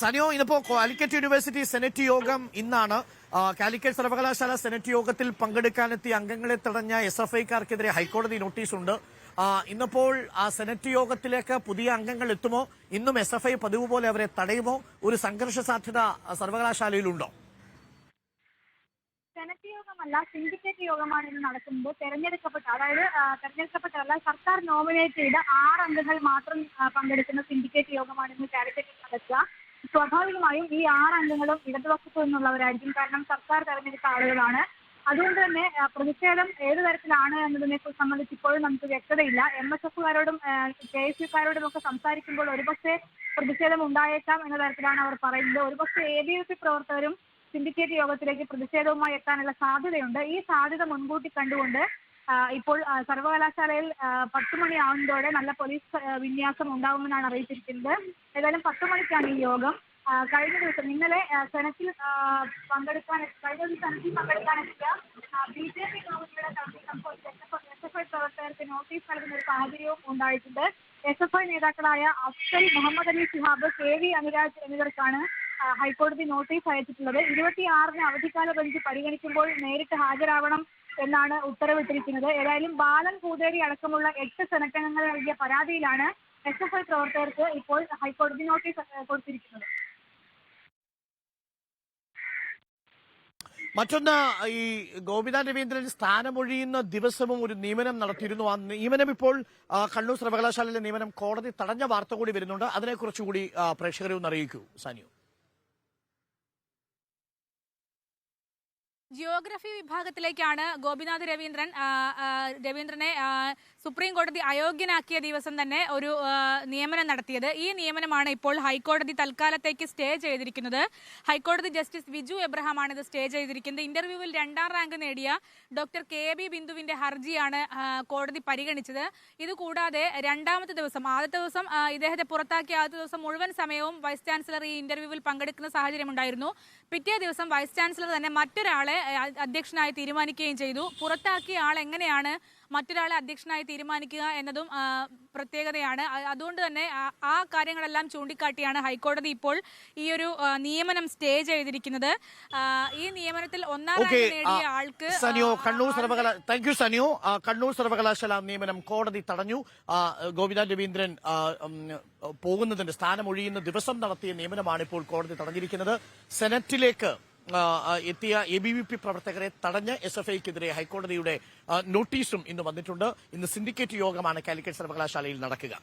സനിയോ ഇന്നിപ്പോ Calicut university senate യോഗം ഇന്നാണ്. കാലിക്കറ്റ് സർവകലാശാല സെനറ്റ് യോഗത്തിൽ പങ്കെടുക്കാനെത്തിയ അംഗങ്ങളെ തടഞ്ഞ എസ് എഫ് ഐക്കാർക്കെതിരെ ഹൈക്കോടതി നോട്ടീസുണ്ട് ഇന്നിപ്പോൾ ആ സെനറ്റ് യോഗത്തിലേക്ക് പുതിയ അംഗങ്ങൾ എത്തുമോ? ഇന്നും എസ് എഫ് ഐ പതിവ് പോലെ അവരെ തടയുമോ? ഒരു സംഘർഷ സാധ്യത സർവകലാശാലയിലുണ്ടോ? സെനറ്റ് യോഗമല്ല സിൻഡിക്കേറ്റ് യോഗമാണ് ഇന്ന് നടക്കുമ്പോൾ തെരഞ്ഞെടുക്കപ്പെട്ട അതായത് തെരഞ്ഞെടുക്കപ്പെട്ടതല്ല സർക്കാർ നോമിനേറ്റ് ചെയ്ത ആറ് അംഗങ്ങൾ മാത്രം പങ്കെടുക്കുന്ന സിൻഡിക്കേറ്റ് യോഗമാണ് ഇന്ന് കാലിക്കറ്റിൽ നടക്കുക. സ്വാഭാവികമായും ഈ ആറ് അംഗങ്ങളും ഇടതുപക്ഷത്തു നിന്നുള്ളവരായിരിക്കും കാരണം സർക്കാർ തെരഞ്ഞെടുത്ത ആളുകളാണ്. അതുകൊണ്ട് തന്നെ പ്രതിഷേധം ഏത് തരത്തിലാണ് എന്നതിനെ സംബന്ധിച്ച് ഇപ്പോഴും നമുക്ക് വ്യക്തതയില്ല. എം എസ് എഫുകാരോടും കെ എസ് യുക്കാരോടും ഒക്കെ സംസാരിക്കുമ്പോൾ ഒരുപക്ഷെ പ്രതിഷേധം ഉണ്ടായേക്കാം എന്ന തരത്തിലാണ് അവർ പറയുന്നത്. ഒരുപക്ഷെ എ ബി പി പ്രവർത്തകരും സിൻഡിക്കേറ്റ് യോഗത്തിലേക്ക് പ്രതിഷേധവുമായി എത്താനുള്ള സാധ്യതയുണ്ട്. ഈ സാധ്യത മുൻകൂട്ടി കണ്ടുകൊണ്ട് ഇപ്പോൾ സർവകലാശാലയിൽ പത്ത് മണിയാവുന്നതോടെ നല്ല പോലീസ് വിന്യാസം ഉണ്ടാവുമെന്നാണ് അറിയിച്ചിരിക്കുന്നത്. ഏതായാലും പത്ത് മണിക്കാണ് ഈ യോഗം. കഴിഞ്ഞ ദിവസം ഇന്നലെ സെനറ്റിൽ പങ്കെടുക്കാൻ കഴിഞ്ഞ ദിവസം സെനറ്റിൽ പങ്കെടുക്കാനെത്തിയ ബി ജെ പി ഐ പ്രവർത്തകർക്ക് നോട്ടീസ് നൽകുന്ന ഒരു സാഹചര്യവും ഉണ്ടായിട്ടുണ്ട്. എസ് എഫ് ഐ നേതാക്കളായ അഫ്സൽ മുഹമ്മദ് അലി ശിഹാബ് കെ വി അനുരാജ് എന്നിവർക്കാണ് ഹൈക്കോടതി നോട്ടീസ് അയച്ചിട്ടുള്ളത്. ഇരുപത്തിയാറിന് അവധിക്കാല ബെഞ്ച് പരിഗണിക്കുമ്പോൾ നേരിട്ട് ഹാജരാവണം എന്നാണ് ഉത്തരവിട്ടിരിക്കുന്നത്. ഏതായാലും ബാലൻ പൂതേരി അടക്കമുള്ള എട്ട് സെനറ്റംഗങ്ങൾ നൽകിയ പരാതിയിലാണ് എസ് എഫ് ഐ പ്രവർത്തകർക്ക് ഇപ്പോൾ ഹൈക്കോടതി നോട്ടീസ് കൊടുത്തിരിക്കുന്നത്. മറ്റൊന്ന് ഈ ഗോപിനാഥ രവീന്ദ്രൻ സ്ഥാനമൊഴിയുന്ന ദിവസവും ഒരു നിയമനം നടത്തിയിരുന്നു. ആ നിയമനം ഇപ്പോൾ കണ്ണൂർ സർവകലാശാലയിലെ നിയമനം കോടതി തടഞ്ഞ വാർത്ത കൂടി വരുന്നുണ്ട്. അതിനെക്കുറിച്ചുകൂടി കൂടി പ്രേക്ഷകരെ ഒന്ന് അറിയിക്കൂ സാനിയോ. ജിയോഗ്രഫി വിഭാഗത്തിലേക്കാണ് ഗോപിനാഥ് രവീന്ദ്രൻ രവീന്ദ്രനെ സുപ്രീം കോടതി അയോഗ്യനാക്കിയ ദിവസം തന്നെ ഒരു നിയമനം നടത്തിയത്. ഈ നിയമനമാണ് ഇപ്പോൾ ഹൈക്കോടതി തൽക്കാലത്തേക്ക് സ്റ്റേ ചെയ്തിരിക്കുന്നത്. ഹൈക്കോടതി ജസ്റ്റിസ് വിജു എബ്രഹാമാണ് ഇത് സ്റ്റേ ചെയ്തിരിക്കുന്നത്. ഇന്റർവ്യൂവിൽ രണ്ടാം റാങ്ക് നേടിയ ഡോക്ടർ കെ ബി ബിന്ദുവിന്റെ ഹർജിയാണ് കോടതി പരിഗണിച്ചത്. ഇതുകൂടാതെ രണ്ടാമത്തെ ദിവസം ആദ്യത്തെ ദിവസം ഇദ്ദേഹത്തെ പുറത്താക്കിയ ആദ്യത്തെ ദിവസം മുഴുവൻ സമയവും വൈസ് ചാൻസലർ ഈ ഇന്റർവ്യൂവിൽ പങ്കെടുക്കുന്ന സാഹചര്യം ഉണ്ടായിരുന്നു പിറ്റേ ദിവസം വൈസ് ചാൻസലർ തന്നെ മറ്റൊരാളെ അധ്യക്ഷനായി തീരുമാനിക്കുകയും ചെയ്തു. പുറത്താക്കിയ ആൾ എങ്ങനെയാണ് മറ്റൊരാളെ അധ്യക്ഷനായി തീരുമാനിക്കുക എന്നതും പ്രത്യേകതയാണ്. അതുകൊണ്ട് തന്നെ ആ- കാര്യങ്ങളെല്ലാം ചൂണ്ടിക്കാട്ടിയാണ് ഹൈക്കോടതി ഇപ്പോൾ ഈ ഒരു നിയമനം സ്റ്റേ ചെയ്തിരിക്കുന്നത്. ഈ നിയമനത്തിൽ ഒന്നാം നേടിയ ആൾക്ക് സനിയോ കണ്ണൂർ ആളുടെ- സർവകലാ താങ്ക് യു സനിയോ. കണ്ണൂർ സർവകലാശാല നിയമനം കോടതി തടഞ്ഞു. ഗോവിന്ദ രവീന്ദ്രൻ പോകുന്നതിന്റെ സ്ഥാനം പോകുന്നതിന്റെ സ്ഥാനമൊഴിയുന്ന ദിവസം നടത്തിയ നിയമനമാണ് ഇപ്പോൾ കോടതി തടഞ്ഞിരിക്കുന്നത്. സെനറ്റിലേക്ക് എത്തിയ എ ബി വി പി പ്രവർത്തകരെ തടഞ്ഞ എസ് എഫ് ഐക്കെതിരെ ഹൈക്കോടതിയുടെ നോട്ടീസും ഇന്ന് വന്നിട്ടുണ്ട്. ഇന്ന് സിൻഡിക്കേറ്റ് യോഗമാണ് കാലിക്കറ്റ് സർവകലാശാലയിൽ നടക്കുക.